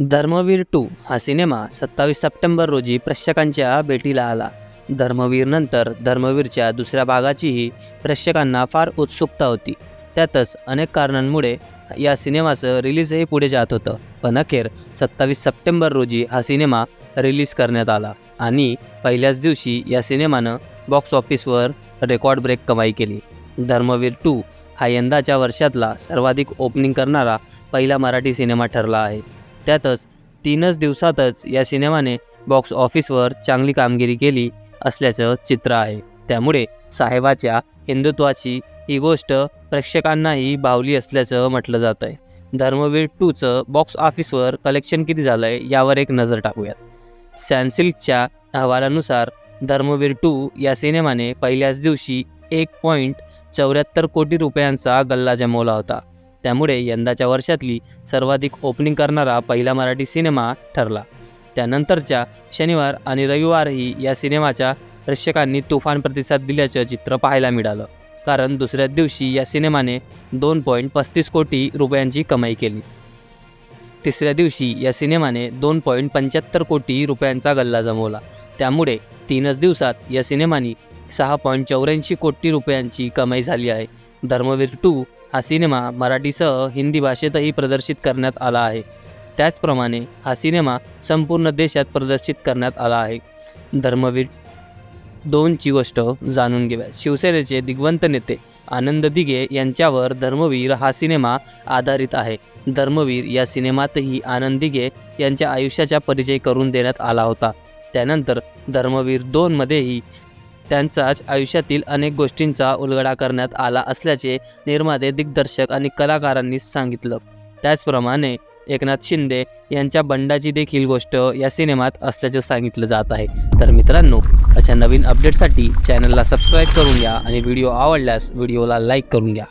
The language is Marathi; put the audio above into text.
धर्मवीर टू हा सिनेमा सत्तावीस सप्टेंबर रोजी प्रेक्षकांच्या भेटीला आला. धर्मवीरनंतर धर्मवीरच्या दुसऱ्या भागाचीही प्रेक्षकांना फार उत्सुकता होती. त्यातच अनेक कारणांमुळे या सिनेमाचं रिलीजही पुढे जात होतं. पण अखेर सत्तावीस सप्टेंबर रोजी हा सिनेमा रिलीज करण्यात आला आणि पहिल्याच दिवशी या सिनेमानं बॉक्स ऑफिसवर रेकॉर्ड ब्रेक कमाई केली. धर्मवीर टू हा यंदाच्या वर्षातला सर्वाधिक ओपनिंग करणारा पहिला मराठी सिनेमा ठरला आहे. त्यातच तीनच दिवसातच या सिनेमाने बॉक्स ऑफिसवर चांगली कामगिरी केली असल्याचं चित्र आहे. त्यामुळे साहेबाच्या हिंदुत्वाची ही गोष्ट प्रेक्षकांनाही भावली असल्याचं म्हटलं जात आहे धर्मवीर टूचं बॉक्स ऑफिसवर कलेक्शन किती झालं आहे यावर एक नजर टाकूयात. सॅनसिल्कच्या अहवालानुसार धर्मवीर टू या सिनेमाने पहिल्याच दिवशी एक पॉईंट चौऱ्याहत्तर कोटी रुपयांचा गल्ला जमवला होता. त्यामुळे यंदाच्या वर्षातली सर्वाधिक ओपनिंग करणारा पहिला मराठी सिनेमा ठरला. त्यानंतरच्या शनिवार आणि रविवारही या सिनेमाच्या प्रेक्षकांनी तुफान प्रतिसाद दिल्याचं चित्र पाहायला मिळालं. कारण दुसऱ्याच दिवशी या सिनेमाने दोन पॉईंट पस्तीस कोटी रुपयांची कमाई केली. तिसऱ्या दिवशी या सिनेमाने दोन पॉईंट पंच्याहत्तर कोटी रुपयांचा गल्ला जमवला. त्यामुळे तीनच दिवसात या सिनेमाने सहा पॉईंट चौऱ्याऐंशी कोटी रुपयांची कमाई झाली आहे. धर्मवीर टू हा सिनेमा मराठीसह हिंदी भाषेतही प्रदर्शित करण्यात आला आहे. त्याचप्रमाणे हा सिनेमा संपूर्ण देशात प्रदर्शित करण्यात आला आहे. धर्मवीर दोनची गोष्ट जाणून घेऊया. शिवसेनेचे दिग्वंत नेते आनंद दिघे यांच्यावर धर्मवीर हा सिनेमा आधारित आहे. धर्मवीर या सिनेमातही आनंद दिघे यांच्या आयुष्याचा परिचय करून देण्यात आला होता. त्यानंतर धर्मवीर दोनमध्येही त्यांचाच आयुष्यातील अनेक गोष्टींचा उलगडा करण्यात आला असल्याचे निर्माते दिग्दर्शक आणि कलाकारांनी सांगितलं. त्याचप्रमाणे एकनाथ शिंदे यांच्या बंडाची देखील गोष्ट या सिनेमात असल्याचं सांगितलं जात आहे. तर मित्रांनो अशा नवीन अपडेटसाठी चॅनलला सबस्क्राईब करून घ्या आणि व्हिडिओ आवडल्यास व्हिडिओला लाईक करून घ्या.